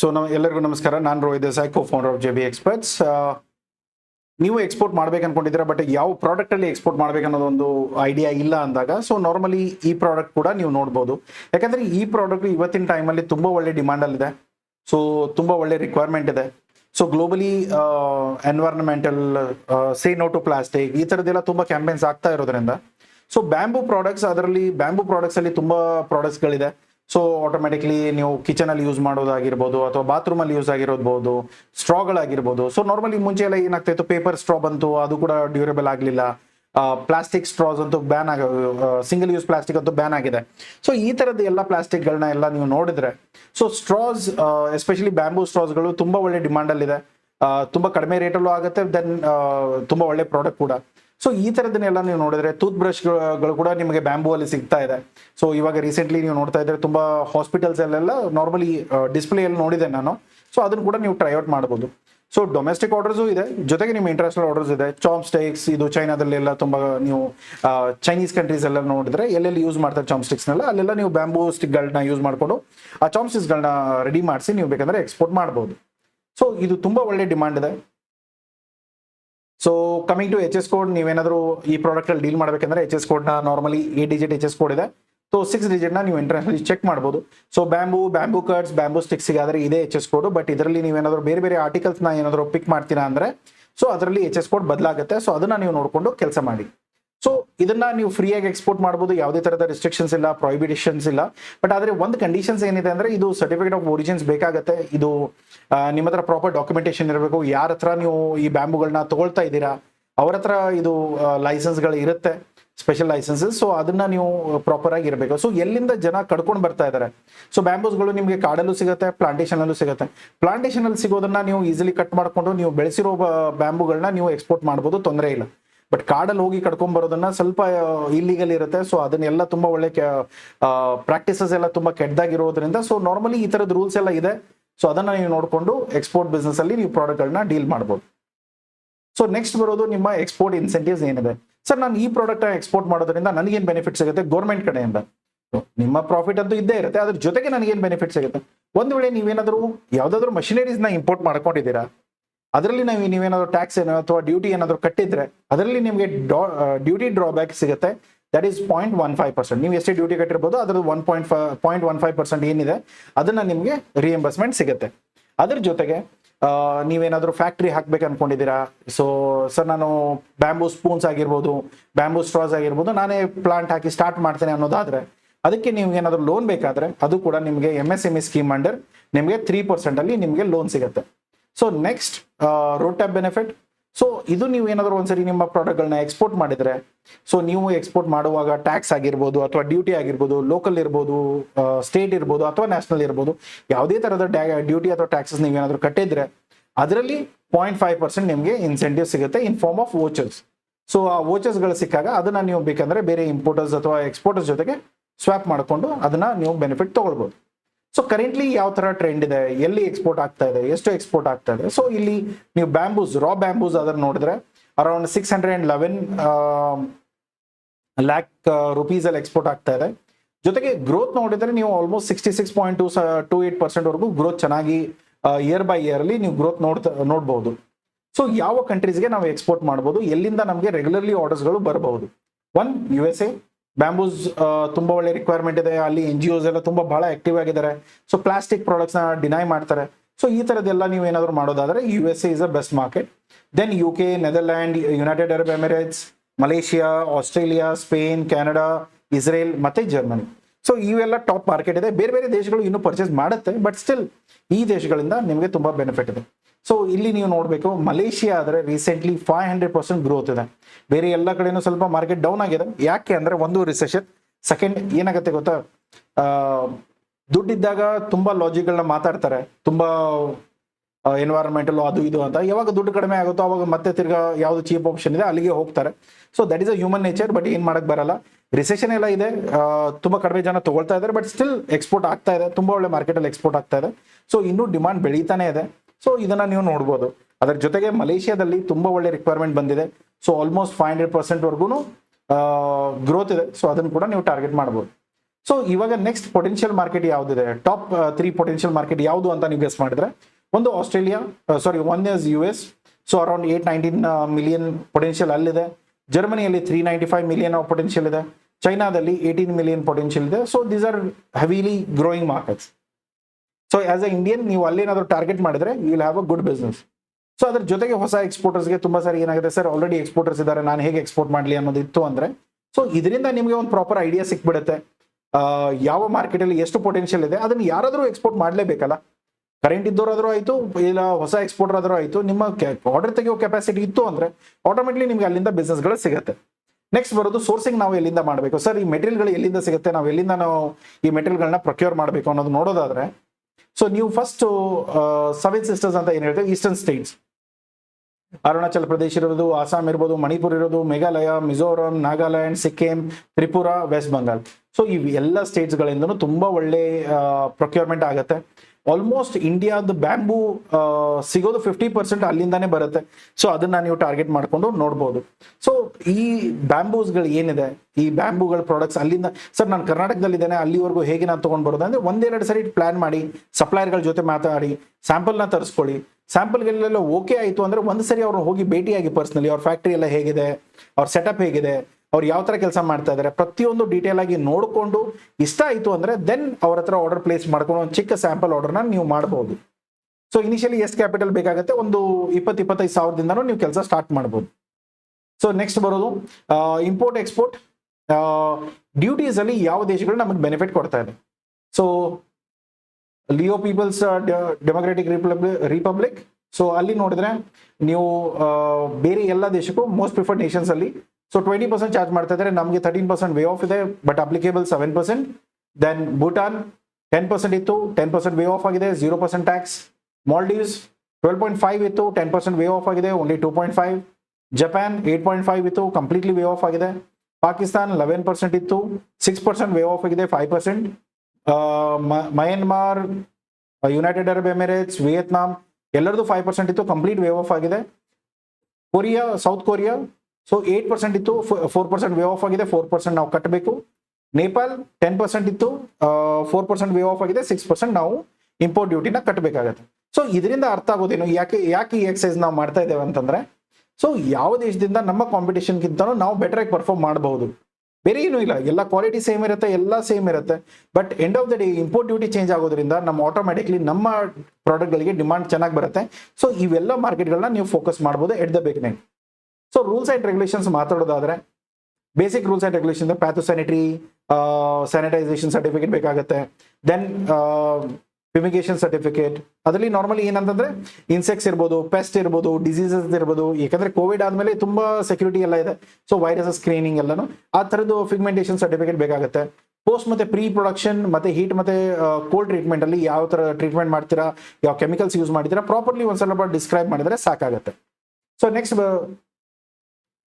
So ನಮ್, ಎಲ್ಲರಿಗೂ ನಮಸ್ಕಾರ. ನಾನು Rohit Desai co founder of J B experts ನೀವು ಎಕ್ಸ್ಪೋರ್ಟ್ ಮಾಡ್ಬೇಕು ಅನ್ಕೊಂಡಿದ್ದೀರಾ ಬಟ್ ಯಾವ ಪ್ರಾಡಕ್ಟ್ ಅಲ್ಲಿ ಎಕ್ಸ್ಪೋರ್ಟ್ ಮಾಡ್ಬೇಕು ಅನ್ನೋದು ಒಂದು ಐಡಿಯಾ ಇಲ್ಲ ಅಂದಾಗ ಸೊ ನಾರ್ಮಲಿ ಈ ಪ್ರಾಡಕ್ಟ್ ಕೂಡ ನೀವು ನೋಡ್ಬೋದು. ಯಾಕಂದ್ರೆ ಈ ಪ್ರಾಡಕ್ಟ್ ಇವತ್ತಿನ ಟೈಮಲ್ಲಿ ತುಂಬಾ ಒಳ್ಳೆ ಡಿಮಾಂಡ್ ಅಲ್ಲಿದೆ ಸೊ ತುಂಬಾ ಒಳ್ಳೆ ರಿಕ್ವೈರ್ಮೆಂಟ್ ಇದೆ. So globally environmental say no to plastic ಈ ಥರದ್ದೆಲ್ಲ ತುಂಬಾ ಕ್ಯಾಂಪೇನ್ಸ್ ಆಗ್ತಾ ಇರೋದ್ರಿಂದ. ಸೊ ಬ್ಯಾಂಬೂ ಪ್ರಾಡಕ್ಟ್ಸ್ ಅದರಲ್ಲಿ ಬ್ಯಾಂಬೂ ಪ್ರಾಡಕ್ಟ್ಸ್ ಅಲ್ಲಿ ತುಂಬಾ ಪ್ರಾಡಕ್ಟ್ಸ್ಗಳಿದೆ ಸೊ ಆಟೋಮೆಟಿಕ್ಲಿ ನೀವು ಕಿಚನ್ ಅಲ್ಲಿ ಯೂಸ್ ಮಾಡೋದಾಗಿರ್ಬೋದು ಅಥವಾ ಬಾತ್ರೂಮ್ ಅಲ್ಲಿ ಯೂಸ್ ಆಗಿರೋದ್ಬೋದು ಸ್ಟ್ರಾಗಳಾಗಿರ್ಬೋದು ಸೊ ನಾರ್ಮಲಿ ಮುಂಚೆ ಎಲ್ಲ ಏನಾಗ್ತಾ ಇತ್ತು? ಪೇಪರ್ ಸ್ಟ್ರಾ ಬಂತು, ಅದು ಕೂಡ ಡ್ಯೂರೇಬಲ್ ಆಗಲಿಲ್ಲ. ಪ್ಲಾಸ್ಟಿಕ್ ಸ್ಟ್ರಾಸ್ ಅಂತೂ ಬ್ಯಾನ್ ಆಗ ಸಿಂಗಲ್ ಯೂಸ್ ಪ್ಲಾಸ್ಟಿಕ್ ಅಂತೂ ಬ್ಯಾನ್ ಆಗಿದೆ. ಸೊ ಈ ಥರದ ಎಲ್ಲ ಪ್ಲಾಸ್ಟಿಕ್ಗಳನ್ನ ಎಲ್ಲ ನೀವು ನೋಡಿದ್ರೆ ಸೊ ಸ್ಟ್ರಾಸ್ ಎಸ್ಪೆಷಲಿ ಬ್ಯಾಂಬೂ ಸ್ಟ್ರಾಸ್ಗಳು ತುಂಬಾ ಒಳ್ಳೆ ಡಿಮಾಂಡಲ್ಲಿದೆ ತುಂಬಾ ಕಡಿಮೆ ರೇಟಲ್ಲೂ ಆಗುತ್ತೆ ದೆನ್ ತುಂಬಾ ಒಳ್ಳೆ ಪ್ರಾಡಕ್ಟ್ ಕೂಡ. ಸೊ ಈ ಥರದನ್ನೆಲ್ಲ ನೀವು ನೋಡಿದ್ರೆ ಟೂತ್ ಬ್ರಷ್ಗಳು ಕೂಡ ನಿಮಗೆ ಬ್ಯಾಂಬೂ ಅಲ್ಲಿ ಸಿಗ್ತಾ ಇದೆ. ಸೊ ಇವಾಗ ರೀಸೆಂಟ್ಲಿ ನೀವು ನೋಡ್ತಾ ಇದ್ರೆ ತುಂಬಾ ಹಾಸ್ಪಿಟಲ್ಸಲ್ಲೆಲ್ಲ ನಾರ್ಮಲಿ ಡಿಸ್ಪ್ಲೇ ಅಲ್ಲಿ ನೋಡಿದೆ ನಾನು. ಸೊ ಅದನ್ನು ಕೂಡ ನೀವು ಟ್ರೈ ಔಟ್ ಮಾಡ್ಬೋದು ಸೊ ಡೊಮೆಸ್ಟಿಕ್ ಆರ್ಡರ್ಸು ಇದೆ. ಜೊತೆಗೆ ನಿಮ್ಮ ಇಂಟರ್ನ್ಯಾಷನಲ್ ಆರ್ಡರ್ಸ್ ಇದೆ. ಚಾಮ್ ಸ್ಟೇಕ್ಸ್ ಇದು ಚೈನಾದಲ್ಲೆಲ್ಲ ತುಂಬಾ ನೀವು ಚೈನೀಸ್ ಕಂಟ್ರೀಸ್ ಎಲ್ಲ ನೋಡಿದ್ರೆ ಎಲ್ಲೆಲ್ಲಿ ಯೂಸ್ ಮಾಡ್ತಾರೆ ಚಾಮ್ ಸ್ಟಿಕ್ಸ್ನೆಲ್ಲ ಅಲ್ಲೆಲ್ಲ ನೀವು ಬ್ಯಾಂಬೂ ಸ್ಟಿಕ್ಗಳನ್ನ ಯೂಸ್ ಮಾಡಿಕೊಂಡು ಆ ಚಾಮ್ ಸ್ಟಿಕ್ಸ್ಗಳನ್ನ ರೆಡಿ ಮಾಡಿಸಿ ನೀವು ಬೇಕಂದ್ರೆ ಎಕ್ಸ್ಪೋರ್ಟ್ ಮಾಡ್ಬೋದು ಸೊ ಇದು ತುಂಬಾ ಒಳ್ಳೆ ಡಿಮಾಂಡ್ ಇದೆ. So coming to H S code ನೀವೇನಾದರೂ ಈ ಪ್ರಾಡಕ್ಟ್ ಅಲ್ಲಿ ಡೀಲ್ ಮಾಡಬೇಕಂದ್ರೆ ಎಚ್ ಎಸ್ ಕೋಡ್ನ normally eight digit H S code ಇದೆ ಸೊ ಸಿಕ್ಸ್ ಡಿಜಿಟ್ನ ನೀವು ಇಂಟರ್ನ್ಯಾಷನಲಿ ಚೆಕ್ ಮಾಡ್ಬೋದು. So bamboo bamboo cuts bamboo sticks ಇದೇ ಎಚ್ ಎಸ್ ಕೋಡ್ ಬಟ್ ಇದರಲ್ಲಿ ನೀವೇನಾದರೂ ಬೇರೆ ಬೇರೆ ಆರ್ಟಿಕಲ್ಸ್ನ ಏನಾದರೂ ಪಿಕ್ ಮಾಡ್ತೀರಾ ಅಂದ್ರೆ ಸೊ ಅದರಲ್ಲಿ ಎಚ್ ಎಸ್ ಕೋಡ್ ಬದಲಾಗುತ್ತೆ. ಸೊ ಅದನ್ನ ನೀವು ನೋಡಿಕೊಂಡು ಕೆಲಸ ಮಾಡಿ. ಸೊ ಇದನ್ನ ನೀವು ಫ್ರೀಯಾಗಿ ಎಕ್ಸ್ಪೋರ್ಟ್ ಮಾಡ್ಬೋದು. ಯಾವುದೇ ತರದ ರಿಸ್ಟ್ರಿಕ್ಷನ್ಸ್ ಇಲ್ಲ ಪ್ರೊಹಿಬಿಷನ್ಸ್ ಇಲ್ಲ. ಬಟ್ ಆದ್ರೆ ಒಂದು ಕಂಡೀಷನ್ಸ್ ಏನಿದೆ ಅಂದ್ರೆ ಇದು ಸರ್ಟಿಫಿಕೇಟ್ ಆಫ್ ಒರಿಜಿನ್ಸ್ ಬೇಕಾಗುತ್ತೆ. ಇದು ನಿಮ್ಮ ಹತ್ರ ಪ್ರಾಪರ್ ಡಾಕ್ಯುಮೆಂಟೇಶನ್ ಇರಬೇಕು. ಯಾರ ಹತ್ರ ನೀವು ಈ ಬ್ಯಾಂಬುಗಳನ್ನ ತಗೊಳ್ತಾ ಇದ್ದೀರಾ, ಅವ್ರ ಹತ್ರ ಇದು ಲೈಸೆನ್ಸ್ಗಳು ಇರುತ್ತೆ ಸ್ಪೆಷಲ್ ಲೈಸೆನ್ಸಸ್ ಸೊ ಅದನ್ನ ನೀವು ಪ್ರಾಪರ್ ಆಗಿ ಇರಬೇಕು. ಸೊ ಎಲ್ಲಿಂದ ಜನ ಕಡ್ಕೊಂಡು ಬರ್ತಾ ಇದ್ದಾರೆ ಸೊ ಬ್ಯಾಂಬೂಸ್ಗಳು ನಿಮಗೆ ಕಾಡಲ್ಲೂ ಸಿಗುತ್ತೆ ಪ್ಲಾಂಟೇಶನ್ ಅಲ್ಲೂ ಸಿಗುತ್ತೆ. ಪ್ಲಾಂಟೇಶನ್ ಅಲ್ಲಿ ಸಿಗೋದನ್ನ ನೀವು ಈಸಿಲಿ ಕಟ್ ಮಾಡಿಕೊಂಡು ನೀವು ಬೆಳೆಸಿರೋ ಬ್ಯಾಂಬುಗಳನ್ನ ನೀವು ಎಕ್ಸ್ಪೋರ್ಟ್ ಮಾಡ್ಬೋದು. ತೊಂದರೆ ಇಲ್ಲ. ಬಟ್ ಕಾಡಲ್ಲಿ ಹೋಗಿ ಕಡ್ಕೊಂಡ್ ಬರೋದನ್ನ ಸ್ವಲ್ಪ ಇಲ್ಲಿಗಲ್ ಇರುತ್ತೆ. ಸೊ ಅದನ್ನೆಲ್ಲ ತುಂಬಾ ಒಳ್ಳೆ ಪ್ರಾಕ್ಟೀಸಸ್ ಎಲ್ಲ ತುಂಬಾ ಕೆಟ್ಟದಾಗಿರೋದ್ರಿಂದ ಸೊ ನಾರ್ಮಲಿ ಈ ತರದ ರೂಲ್ಸ್ ಎಲ್ಲ ಇದೆ. ಸೊ ಅದನ್ನ ನೀವು ನೋಡಿಕೊಂಡು ಎಕ್ಸ್ಪೋರ್ಟ್ ಬಿಸ್ನೆಸ್ ಅಲ್ಲಿ ನೀವು ಪ್ರಾಡಕ್ಟ್ಗಳನ್ನ ಡೀಲ್ ಮಾಡ್ಬೋದು. ಸೊ ನೆಕ್ಸ್ಟ್ ಬರೋದು ನಿಮ್ಮ ಎಕ್ಸ್ಪೋರ್ಟ್ ಇನ್ಸೆಂಟಿವ್ಸ್ ಏನಿದೆ. ಸರ್ ನಾನು ಈ ಪ್ರಾಡಕ್ಟ್ ಎಕ್ಸ್ಪೋರ್ಟ್ ಮಾಡೋದ್ರಿಂದ ನನಗೇನು ಬೆನಿಫಿಟ್ ಸಿಗುತ್ತೆ? ಗೌರ್ಮೆಂಟ್ ಕಡೆಯಿಂದ. ನಿಮ್ಮ ಪ್ರಾಫಿಟ್ ಅಂತೂ ಇದ್ದೇ ಇರುತ್ತೆ. ಅದ್ರ ಜೊತೆಗೆ ನನಗೇನು ಬೆನಿಫಿಟ್ ಸಿಗುತ್ತೆ? ಒಂದು ವೇಳೆ ನೀವೇನಾದರೂ ಯಾವ್ದಾದ್ರು ಮಷಿನರೀಸ್ನ ಇಂಪೋರ್ಟ್ ಮಾಡ್ಕೊಂಡಿದ್ದೀರಾ? ಅದರಲ್ಲಿ ನಾವು ನೀವೇನಾದ್ರು ಟ್ಯಾಕ್ಸ್ ಏನೋ ಅಥವಾ ಡ್ಯೂಟಿ ಏನಾದರೂ ಕಟ್ಟಿದ್ರೆ ಅದರಲ್ಲಿ ನಿಮಗೆ ಡ್ಯೂಟಿ ಡ್ರಾಬ್ಯಾಕ್ ಸಿಗುತ್ತೆ. That is point one five percent ನೀವು ಎಷ್ಟೇ ಡ್ಯೂಟಿ ಕಟ್ಟಿರ್ಬೋದು, ಅದ್ರದ್ದು one point five point one five percent ಏನಿದೆ, ಅದನ್ನ ನಿಮಗೆ ರಿಎಂಬರ್ಸ್ಮೆಂಟ್ ಸಿಗುತ್ತೆ. ಅದ್ರ ಜೊತೆಗೆ ನೀವೇನಾದರೂ ಫ್ಯಾಕ್ಟ್ರಿ ಹಾಕ್ಬೇಕು ಅನ್ಕೊಂಡಿದ್ದೀರಾ? ಸೊ ಸರ್ ನಾನು ಬ್ಯಾಂಬೂ ಸ್ಪೂನ್ಸ್ ಆಗಿರ್ಬೋದು ಬ್ಯಾಂಬೂ ಸ್ಟ್ರಾಸ್ ಆಗಿರ್ಬೋದು, ನಾನೇ ಪ್ಲಾಂಟ್ ಹಾಕಿ ಸ್ಟಾರ್ಟ್ ಮಾಡ್ತೇನೆ ಅನ್ನೋದಾದ್ರೆ, ಅದಕ್ಕೆ ನಿಮ್ಗೆ ಏನಾದರೂ ಲೋನ್ ಬೇಕಾದ್ರೆ, ಅದು ಕೂಡ ನಿಮಗೆ M S M E scheme under ನಿಮಗೆ ತ್ರೀ ಪರ್ಸೆಂಟ್ ಅಲ್ಲಿ ನಿಮಗೆ ಲೋನ್ ಸಿಗುತ್ತೆ. So next RoDTEP benefit so ಇದು ನೀವು ಏನಾದರೂ ಒಂದ್ಸರಿ ನಿಮ್ಮ ಪ್ರಾಡಕ್ಟ್ಗಳನ್ನ ಎಕ್ಸ್ಪೋರ್ಟ್ ಮಾಡಿದ್ರೆ ಸೊ ನೀವು ಎಕ್ಸ್ಪೋರ್ಟ್ ಮಾಡುವಾಗ ಟ್ಯಾಕ್ಸ್ ಆಗಿರ್ಬೋದು ಅಥವಾ ಡ್ಯೂಟಿ ಆಗಿರ್ಬೋದು ಲೋಕಲ್ ಇರ್ಬೋದು ಸ್ಟೇಟ್ ಇರ್ಬೋದು ಅಥವಾ ನ್ಯಾಷನಲ್ ಇರ್ಬೋದು, ಯಾವುದೇ ಥರದ ಡ್ಯೂಟಿ ಅಥವಾ ಟ್ಯಾಕ್ಸಸ್ ನೀವು ಏನಾದರೂ ಕಟ್ಟಿದ್ರೆ, ಅದರಲ್ಲಿ ಪಾಯಿಂಟ್ ಫೈವ್ ಪರ್ಸೆಂಟ್ ನಿಮಗೆ ಇನ್ಸೆಂಟಿವ್ ಸಿಗುತ್ತೆ in form of vouchers so ಆ ವೋಚರ್ಸ್ಗಳು ಸಿಕ್ಕಾಗ ಅದನ್ನ ನೀವು ಬೇಕಂದ್ರೆ ಬೇರೆ ಇಂಪೋರ್ಟರ್ಸ್ ಅಥವಾ ಎಕ್ಸ್ಪೋರ್ಟರ್ಸ್ ಜೊತೆಗೆ ಸ್ವಾಪ್ ಮಾಡಿಕೊಂಡು ಅದನ್ನ ನೀವು ಬೆನಿಫಿಟ್ ತಗೊಳ್ಬೋದು. ಸೊ ಕರೆಂಟ್ಲಿ ಯಾವ ತರ ಟ್ರೆಂಡ್ ಇದೆ? ಎಲ್ಲಿ ಎಕ್ಸ್ಪೋರ್ಟ್ ಆಗ್ತಾ ಇದೆ? ಎಷ್ಟು ಎಕ್ಸ್ಪೋರ್ಟ್ ಆಗ್ತಾ ಇದೆ. ಸೊ ಇಲ್ಲಿ ನೀವು ಬ್ಯಾಂಬೂಸ್ ರಾ ಬ್ಯಾಂಬೂಸ್ ಆದ್ರೆ ನೋಡಿದ್ರೆ around six hundred and eleven lakh rupees ಅಲ್ಲಿ ಎಕ್ಸ್ಪೋರ್ಟ್ ಆಗ್ತಾ ಇದೆ. ಜೊತೆಗೆ ಗ್ರೋತ್ ನೋಡಿದ್ರೆ ನೀವು almost sixty six point two two eight percent ವರೆಗೂ ಗ್ರೋತ್ ಚೆನ್ನಾಗಿ ಇಯರ್ ಬೈ ಇಯರ್ ಅಲ್ಲಿ ನೀವು ಗ್ರೋತ್ ನೋಡ್ತಾ, ನೋಡ್ಬೋದು. ಸೊ ಯಾವ ಕಂಟ್ರೀಸ್ಗೆ ನಾವು ಎಕ್ಸ್ಪೋರ್ಟ್ ಮಾಡ್ಬೋದು? ಎಲ್ಲಿಂದ ನಮಗೆ ರೆಗ್ಯುಲರ್ಲಿ ಆರ್ಡರ್ಸ್ಗಳು ಬರಬಹುದು? One U S A bamboos ತುಂಬಾ ಒಳ್ಳೆ ರಿಕ್ವೈರ್ಮೆಂಟ್ ಇದೆ. ಅಲ್ಲಿ ಎನ್ ಜಿ ಓಸ್ ಎಲ್ಲ ತುಂಬಾ ಬಹಳ ಆಕ್ಟಿವ್ ಆಗಿದ್ದಾರೆ. ಸೊ ಪ್ಲಾಸ್ಟಿಕ್ ಪ್ರಾಡಕ್ಟ್ಸ್ನ ಡಿನೈ ಮಾಡ್ತಾರೆ. ಸೊ ಈ ತರದೆಲ್ಲ ನೀವು ಏನಾದರೂ ಮಾಡೋದಾದರೆ U S A is a best market then U K Netherland United Arab Emirates Malaysia Australia Spain Canada Israel ಮತ್ತೆ ಜರ್ಮನಿ ಸೊ ಇವೆಲ್ಲ ಟಾಪ್ ಮಾರ್ಕೆಟ್ ಇದೆ. ಬೇರೆ ಬೇರೆ ದೇಶಗಳು ಇನ್ನೂ ಪರ್ಚೇಸ್ ಮಾಡುತ್ತೆ. ಬಟ್ ಸ್ಟಿಲ್ ಈ ದೇಶಗಳಿಂದ ನಿಮಗೆ ತುಂಬಾ ಬೆನಿಫಿಟ್ ಇದೆ. ಸೊ ಇಲ್ಲಿ ನೀವು ನೋಡಬೇಕು, ಮಲೇಷಿಯಾ ಆದರೆ recently five hundred percent growth ಇದೆ. ಬೇರೆ ಎಲ್ಲ ಕಡೆನೂ ಸ್ವಲ್ಪ ಮಾರ್ಕೆಟ್ ಡೌನ್ ಆಗಿದೆ. ಯಾಕೆ ಅಂದರೆ ಒಂದು ರಿಸೆಷನ್ ಸೆಕೆಂಡ್ ಏನಾಗುತ್ತೆ ಗೊತ್ತಾ? ದುಡ್ಡಿದ್ದಾಗ ತುಂಬ ಲಾಜಿಕ್ಗಳನ್ನ ಮಾತಾಡ್ತಾರೆ. ತುಂಬ ಎನ್ವೈರನ್ಮೆಂಟಲ್ ಅದು ಇದು ಅಂತ. ಯಾವಾಗ ದುಡ್ಡು ಕಡಿಮೆ ಆಗುತ್ತೋ ಅವಾಗ ಮತ್ತೆ ತಿರ್ಗಾ ಯಾವುದು ಚೀಪ್ ಆಪ್ಷನ್ ಇದೆ, ಅಲ್ಲಿಗೆ ಹೋಗ್ತಾರೆ. So that is a human nature but ಏನು ಮಾಡೋಕ್ಕೆ ಬರಲ್ಲ. ರಿಸೆಷನ್ ಎಲ್ಲ ಇದೆ. ತುಂಬಾ ಕಡಿಮೆ ಜನ ತಗೊಳ್ತಾ ಇದ್ದಾರೆ ಬಟ್ ಸ್ಟಿಲ್ ಎಕ್ಸ್ಪೋರ್ಟ್ ಆಗ್ತಾ ಇದೆ. ತುಂಬ ಒಳ್ಳೆ ಮಾರ್ಕೆಟಲ್ಲಿ ಎಕ್ಸ್ಪೋರ್ಟ್ ಆಗ್ತಾ ಇದೆ. ಸೊ ಇನ್ನೂ ಡಿಮಾಂಡ್ ಬೆಳೀತಾನೆ ಇದೆ. ಸೊ ಇದನ್ನ ನೀವು ನೋಡ್ಬೋದು. ಅದರ ಜೊತೆಗೆ ಮಲೇಷಿಯಾದಲ್ಲಿ ತುಂಬಾ ಒಳ್ಳೆ ರಿಕ್ವೈರ್ಮೆಂಟ್ ಬಂದಿದೆ. So almost five hundred percent ವರ್ಗು ಗ್ರೋತ್ ಇದೆ. ಸೊ ಅದನ್ನು ಕೂಡ ನೀವು ಟಾರ್ಗೆಟ್ ಮಾಡ್ಬೋದು. ಸೊ ಇವಾಗ ನೆಕ್ಸ್ಟ್ ಪೊಟೆನ್ಷಿಯಲ್ ಮಾರ್ಕೆಟ್ ಯಾವುದಿದೆ? ಟಾಪ್ ತ್ರೀ ಪೊಟೆನ್ಷಿಯಲ್ ಮಾರ್ಕೆಟ್ ಯಾವುದು ಅಂತ ನೀವು ಗೆಸ್ ಮಾಡಿದ್ರೆ, ಒಂದು Australia sorry one is U S so around eight nineteen million potential ಅಲ್ಲಿದೆ. ಜರ್ಮನಿಯಲ್ಲಿ three ninety five million potential ಇದೆ. ಚೈನಾದಲ್ಲಿ ಏಯ್ಟೀನ್ ಮಿಲಿಯನ್ ಪೊಟೆನ್ಷಿಯಲ್ ಇದೆ. So these are heavily growing markets so as a Indian ನೀವು ಅಲ್ಲೇನಾದ್ರೂ target ಮಾಡಿದ್ರೆ you will have a good business so ಅದ್ರ ಜೊತೆಗೆ ಹೊಸ ಎಕ್ಸ್ಪೋರ್ಟರ್ಸ್ಗೆ ತುಂಬ ಸರಿ ಏನಾಗುತ್ತೆ? ಸರ್ ಆಲ್ರೆಡಿ ಎಕ್ಸ್ಪೋರ್ಟರ್ಸ್ ಇದ್ದಾರೆ, ನಾನು ಹೇಗೆ ಎಕ್ಸ್ಪೋರ್ಟ್ ಮಾಡಲಿ ಅನ್ನೋದು ಇತ್ತು ಅಂದರೆ ಸೊ ಇದರಿಂದ ನಿಮಗೆ ಒಂದು ಪ್ರಾಪರ್ ಐಡಿಯಾ ಸಿಕ್ಬಿಡುತ್ತೆ. ಯಾವ ಮಾರ್ಕೆಟಲ್ಲಿ ಎಷ್ಟು ಪೊಟೆನ್ಷಿಯಲ್ ಇದೆ, ಅದನ್ನು ಯಾರಾದರೂ ಎಕ್ಸ್ಪೋರ್ಟ್ ಮಾಡಲೇಬೇಕಲ್ಲ. ಕರೆಂಟ್ ಇದ್ದವರಾದರೂ ಆಯಿತು, ಇಲ್ಲ ಹೊಸ ಎಕ್ಸ್ಪೋರ್ಟರ್ ಆದರೂ ಆಯಿತು, ನಿಮ್ಮ ಆರ್ಡರ್ ತೆಗೆಯೋ ಕೆಪಾಸಿಟಿ ಇತ್ತು ಅಂದರೆ ಆಟೋಮೆಟ್ಲಿ ನಿಮಗೆ ಅಲ್ಲಿಂದ ಬಿಸ್ನೆಸ್ಗಳು ಸಿಗುತ್ತೆ. ನೆಕ್ಸ್ಟ್ ಬರೋದು ಸೋರ್ಸಿಂಗ್ ನಾವು ಎಲ್ಲಿಂದ ಮಾಡಬೇಕು? ಸರ್ ಈ ಮೆಟೀರಿಯಲ್ಗಳು ಎಲ್ಲಿಂದ ಸಿಗುತ್ತೆ? ನಾವು ಎಲ್ಲಿಂದ ನಾವು ಈ ಮೆಟೀರಿಯಲ್ಗಳನ್ನ ಪ್ರೊಕ್ಯೂರ್ ಮಾಡಬೇಕು ಅನ್ನೋದು ನೋಡೋದಾದ್ರೆ ಸೊ ನೀವು ಫಸ್ಟ್ ಸೆವೆನ್ ಸಿಸ್ಟರ್ಸ್ ಅಂತ ಏನು ಹೇಳ್ತೇವೆ ಈಸ್ಟರ್ನ್ ಸ್ಟೇಟ್ಸ್ ಅರುಣಾಚಲ ಪ್ರದೇಶ ಇರೋದು ಅಸ್ಸಾಂ ಇರ್ಬೋದು ಮಣಿಪುರ್ ಇರೋದು ಮೇಘಾಲಯ ಮಿಜೋರಾಂ ನಾಗಾಲ್ಯಾಂಡ್ ಸಿಕ್ಕಿಂ ತ್ರಿಪುರ ವೆಸ್ಟ್ ಬಂಗಾಲ್ ಸೊ ಈ ಎಲ್ಲ ಸ್ಟೇಟ್ಸ್ಗಳಿಂದನೂ ತುಂಬಾ ಒಳ್ಳೆ ಪ್ರೊಕ್ಯೂರ್ಮೆಂಟ್ ಆಗುತ್ತೆ. ಆಲ್ಮೋಸ್ಟ್ ಇಂಡಿಯಾದ ಬ್ಯಾಂಬೂ ಸಿಗೋದು ಫಿಫ್ಟಿ ಪರ್ಸೆಂಟ್ ಅಲ್ಲಿಂದಾನೇ ಬರುತ್ತೆ. ಸೊ ಅದನ್ನ ನೀವು ಟಾರ್ಗೆಟ್ ಮಾಡಿಕೊಂಡು ನೋಡ್ಬೋದು. ಸೊ ಈ ಬ್ಯಾಂಬೂಸ್ಗಳು ಏನಿದೆ? ಈ ಬ್ಯಾಂಬೂಗಳ ಪ್ರಾಡಕ್ಟ್ಸ್ ಅಲ್ಲಿಂದ ಸರ್ ನಾನು ಕರ್ನಾಟಕದಲ್ಲಿದ್ದೇನೆ, ಅಲ್ಲಿವರೆಗೂ ಹೇಗೆ ನಾನು ತೊಗೊಂಡು ಬರೋದು ಅಂದ್ರೆ ಒಂದೆರಡು ಸರಿ ಪ್ಲಾನ್ ಮಾಡಿ ಸಪ್ಲೈಯರ್ಗಳ ಜೊತೆ ಮಾತಾಡಿ ಸ್ಯಾಂಪಲ್ನ ತರಿಸ್ಕೊಳ್ಳಿ. ಸ್ಯಾಂಪಲ್ಗಳೆಲ್ಲ ಓಕೆ ಆಯಿತು ಅಂದ್ರೆ ಒಂದು ಸರಿ ಅವ್ರು ಹೋಗಿ ಭೇಟಿಯಾಗಿ ಪರ್ಸ್ನಲಿ ಅವ್ರ ಫ್ಯಾಕ್ಟ್ರಿ ಎಲ್ಲ ಹೇಗಿದೆ, ಅವ್ರ ಸೆಟಪ್ ಹೇಗಿದೆ ಅವ್ರು ಯಾವ ತರ ಕೆಲಸ ಮಾಡ್ತಾ ಇದ್ದಾರೆ ಪ್ರತಿಯೊಂದು ಡೀಟೇಲ್ ಆಗಿ ನೋಡಿಕೊಂಡು ಇಷ್ಟ ಆಯಿತು ಅಂದ್ರೆ ದೆನ್ ಅವ್ರ ಹತ್ರ ಆರ್ಡರ್ ಪ್ಲೇಸ್ ಮಾಡ್ಕೊಂಡು ಒಂದು ಚಿಕ್ಕ ಸ್ಯಾಂಪಲ್ ಆರ್ಡರ್ನ ನೀವು ಮಾಡಬಹುದು ಸೊ ಇನಿಷಿಯಲಿ ಎಷ್ಟು ಕ್ಯಾಪಿಟಲ್ ಬೇಕಾಗುತ್ತೆ? ಒಂದು ಇಪ್ಪತ್ತು, ಇಪ್ಪತ್ತೈದು ಸಾವಿರದಿಂದನೂ ನೀವು ಕೆಲಸ ಸ್ಟಾರ್ಟ್ ಮಾಡ್ಬೋದು. ಸೊ ನೆಕ್ಸ್ಟ್ ಬರೋದು ಇಂಪೋರ್ಟ್ ಎಕ್ಸ್ಪೋರ್ಟ್ ಡ್ಯೂಟೀಸ್ ಅಲ್ಲಿ ಯಾವ ದೇಶಗಳು ನಮಗೆ ಬೆನಿಫಿಟ್ ಕೊಡ್ತಾ ಇದೆ? So Lao people's democratic republic so ಅಲ್ಲಿ ನೋಡಿದ್ರೆ ನೀವು ಬೇರೆ ಎಲ್ಲ ದೇಶಕ್ಕೂ ಮೋಸ್ಟ್ ಪ್ರಿಫರ್ಡ್ ನೇಷನ್ಸ್ ಅಲ್ಲಿ ಸೊ ಟ್ವೆಂಟಿ ಪರ್ಸೆಂಟ್ ಚಾರ್ಜ್ ಮಾಡ್ತಾ ಇದ್ದಾರೆ. ನಮಗೆ ತರ್ಟೀನ್ ಪರ್ಸೆಂಟ್ ವೇ ಆಫ್ ಇದೆ but applicable seven percent then Bhutan ten percent ಇತ್ತು ಟೆನ್ ಪರ್ಸೆಂಟ್ ವೇ ಆಫ್ ಆಗಿದೆ zero percent tax Maldives twelve point five ಇತ್ತು ಟೆನ್ ಪರ್ಸೆಂಟ್ ವೇ ಆಫ್ ಆಗಿದೆ only two point five Japan eight point five ಇತ್ತು completely way off ಆಗಿದೆ. Pakistan eleven percent ಇತ್ತು six percent way off ಆಗಿದೆ five percent Myanmar United Arab Emirates Vietnam ಎಲ್ಲರದು five percent ಇತ್ತು complete way off ಆಗಿದೆ. Korea South Korea so eight percent ಇತ್ತು four percent way off ಆಗಿದೆ four percent ನಾವು ಕಟ್ಟಬೇಕು ನೇಪಾಲ್ ಟೆನ್ ಪರ್ಸೆಂಟ್ ಇತ್ತು ಫೋರ್ ಪರ್ಸೆಂಟ್ ವೇ ಆಫ್ ಆಗಿದೆ ಸಿಕ್ಸ್ ಪರ್ಸೆಂಟ್ ನಾವು ಇಂಪೋರ್ಟ್ ಡ್ಯೂಟಿನ ಕಟ್ಟಬೇಕಾಗತ್ತೆ ಸೊ ಇದರಿಂದ ಅರ್ಥ ಆಗೋದೇನು? ಯಾಕೆ ಯಾಕೆ ಈ ಎಕ್ಸೈಸ್ ನಾವು ಮಾಡ್ತಾ ಇದ್ದೇವೆ ಅಂತಂದ್ರೆ ಸೊ ಯಾವ ದೇಶದಿಂದ ನಮ್ಮ ಕಾಂಪಿಟೇಷನ್ಗಿಂತನೂ ನಾವು ಬೆಟರ್ ಆಗಿ ಪರ್ಫಾರ್ಮ್ ಮಾಡಬಹುದು. ಬೇರೆ ಏನೂ ಇಲ್ಲ. ಎಲ್ಲ ಕ್ವಾಲಿಟಿ ಸೇಮ್ ಇರುತ್ತೆ, ಎಲ್ಲ ಸೇಮ್ ಇರುತ್ತೆ. But end of the day import duty change ಆಗೋದ್ರಿಂದ ನಮ್ಮ ಆಟೋಮೆಟಿಕ್ಲಿ ನಮ್ಮ ಪ್ರಾಡಕ್ಟ್ಗಳಿಗೆ ಡಿಮಾಂಡ್ ಚೆನ್ನಾಗಿ ಬರುತ್ತೆ. ಸೊ ಇವೆಲ್ಲ ಮಾರ್ಕೆಟ್ಗಳನ್ನ ನೀವು ಫೋಕಸ್ ಮಾಡ್ಬೋದು at the beginning so rules and regulations ಮಾತಾಡೋದಾದ್ರೆ basic rules and regulation phytosanitary sanitization certificate ಬೇಕಾಗುತ್ತೆ. ದೆನ್ ಫಿಮಿಗೇಷನ್ ಸರ್ಟಿಫಿಕೇಟ್ ಅದರಲ್ಲಿ ನಾರ್ಮಲಿ ಏನಂತಂದ್ರೆ ಇನ್ಸೆಕ್ಟ್ಸ್ ಇರ್ಬೋದು ಪೆಸ್ಟ್ ಇರ್ಬೋದು ಡಿಸೀಸಸ್ ಇರ್ಬೋದು ಯಾಕಂದ್ರೆ ಕೋವಿಡ್ ಆದ್ಮೇಲೆ ತುಂಬಾ ಸೆಕ್ಯೂರಿಟಿ ಎಲ್ಲ ಇದೆ. ಸೊ ವೈರಸ್ ಸ್ಕ್ರೀನಿಂಗ್ ಎಲ್ಲನೂ. ಆ ಥರದ್ದು ಫಿಗ್ಮೆಂಟೇಷನ್ ಸರ್ಟಿಫಿಕೇಟ್ ಬೇಕಾಗುತ್ತೆ. ಪೋಸ್ಟ್ ಮತ್ತೆ ಪ್ರೀ ಪ್ರೊಡಕ್ಷನ್ ಮತ್ತೆ ಹೀಟ್ ಮತ್ತೆ ಕೋಲ್ಡ್ ಟ್ರೀಟ್ಮೆಂಟ್ ಅಲ್ಲಿ ಯಾವ ತರ ಟ್ರೀಟ್ಮೆಂಟ್ ಮಾಡ್ತೀರಾ, ಯಾವ ಕೆಮಿಕಲ್ಸ್ ಯೂಸ್ ಮಾಡ್ತೀರಾ ಪ್ರಾಪರ್ಲಿ ಒಂದ್ಸಲ ಡಿಸ್ಕ್ರೈಬ್ ಮಾಡಿದ್ರೆ ಸಾಕಾಗುತ್ತೆ. ಸೊ ನೆಕ್ಸ್ಟ್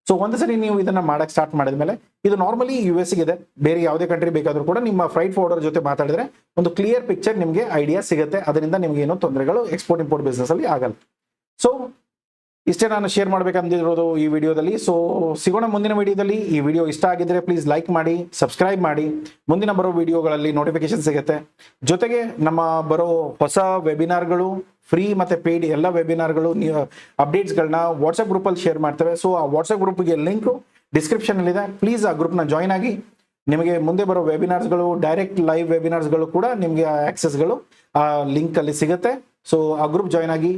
ಸೊ ಒಂದು ಸರಿ ನೀವು ಇದನ್ನ ಮಾಡಕ್ ಸ್ಟಾರ್ಟ್ ಮಾಡಿದ ಮೇಲೆ ಇದು ನಾರ್ಮಲಿ ಯು ಎಸ್ ಇದೆ. ಬೇರೆ ಯಾವುದೇ ಕಂಟ್ರಿ ಬೇಕಾದ್ರೂ ಕೂಡ ನಿಮ್ಮ ಫ್ರೈಟ್ ಫೋರ್ಡರ್ ಜೊತೆ ಮಾತಾಡಿದ್ರೆ ಒಂದು ಕ್ಲಿಯರ್ ಪಿಕ್ಚರ್ ನಿಮಗೆ ಐಡಿಯಾ ಸಿಗುತ್ತೆ. ಅದರಿಂದ ನಿಮ್ಗೆ ಏನೋ ತೊಂದರೆಗಳು ಎಕ್ಸ್ಪೋರ್ಟ್ ಇಂಪೋರ್ಟ್ ಬಿಸ್ನೆಸ್ ಅಲ್ಲಿ ಆಗಲ್ಲ. ಸೊ ಇಷ್ಟೇ ನಾನು ಶೇರ್ ಮಾಡ್ಬೇಕಂದಿರೋದು ಈ ವಿಡಿಯೋದಲ್ಲಿ. ಸೊ ಸಿಗೋಣ ಮುಂದಿನ ವಿಡಿಯೋದಲ್ಲಿ. ಈ ವಿಡಿಯೋ ಇಷ್ಟ ಆಗಿದ್ರೆ ಪ್ಲೀಸ್ ಲೈಕ್ ಮಾಡಿ ಸಬ್ಸ್ಕ್ರೈಬ್ ಮಾಡಿ. ಮುಂದಿನ ಬರೋ ವಿಡಿಯೋಗಳಲ್ಲಿ ನೋಟಿಫಿಕೇಶನ್ ಸಿಗುತ್ತೆ. ಜೊತೆಗೆ ನಮ್ಮ ಬರೋ ಹೊಸ ವೆಬಿನಾರ್ಗಳು ಫ್ರೀ ಮತ್ತೆ ಪೇಯ್ಡ್ ಎಲ್ಲ ವೆಬಿನಾರ್ಗಳು ಅಪ್ಡೇಟ್ಸ್ಗಳನ್ನ ವಾಟ್ಸಪ್ ಗ್ರೂಪಲ್ಲಿ ಶೇರ್ ಮಾಡ್ತೇವೆ. ಸೊ ಆ ವಾಟ್ಸಪ್ ಗ್ರೂಪ್ಗೆ ಲಿಂಕು ಡಿಸ್ಕ್ರಿಪ್ಷನ್ ಇದೆ ಪ್ಲೀಸ್ ಆ ಗ್ರೂಪ್ನ ಜಾಯ್ನ್ ಆಗಿ ನಿಮಗೆ ಮುಂದೆ ಬರೋ ವೆಬಿನಾರ್ಸ್ಗಳು ಡೈರೆಕ್ಟ್ ಲೈವ್ ವೆಬಿನಾರ್ಸ್ಗಳು ಕೂಡ ನಿಮಗೆ ಆಕ್ಸೆಸ್ಗಳು ಆ ಲಿಂಕ್ ಅಲ್ಲಿ ಸಿಗುತ್ತೆ. ಸೊ ಆ ಗ್ರೂಪ್ ಜಾಯ್ನ್ ಆಗಿ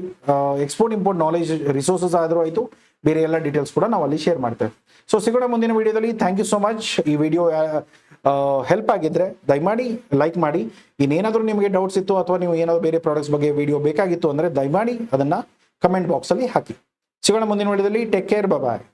ಎಕ್ಸ್ಪೋರ್ಟ್ ಇಂಪೋರ್ಟ್ ನಾಲೆಜ್ ರಿಸೋರ್ಸಸ್ ಆದರೂ ಆಯಿತು. ಬೇರೆ ಎಲ್ಲ ಡೀಟೇಲ್ಸ್ ಕೂಡ ನಾವು ಅಲ್ಲಿ ಶೇರ್ ಮಾಡ್ತೇವೆ. ಸೊ ಸಿಗೋಣ ಮುಂದಿನ ವಿಡಿಯೋದಲ್ಲಿ ಥ್ಯಾಂಕ್ ಯು ಸೋ ಮಚ್ ಈ ವಿಡಿಯೋ ಹೆಲ್ಪ್ ಆಗಿದ್ರೆ ದಯಮಾಡಿ ಲೈಕ್ ಮಾಡಿ. ಇನ್ನೇನಾದರೂ ನಿಮಗೆ ಡೌಟ್ಸ್ ಇತ್ತು ಅಥವಾ ನೀವು ಏನಾದರೂ ಬೇರೆ ಪ್ರಾಡಕ್ಟ್ಸ್ ಬಗ್ಗೆ ವಿಡಿಯೋ ಬೇಕಾಗಿತ್ತು ಅಂದರೆ ದಯಮಾಡಿ ಅದನ್ನು ಕಮೆಂಟ್ ಬಾಕ್ಸಲ್ಲಿ ಹಾಕಿ. ಸಿಗೋಣ ಮುಂದಿನ ವಿಡಿಯೋದಲ್ಲಿ ಟೇಕ್ ಕೇರ್ ಬಾಯ್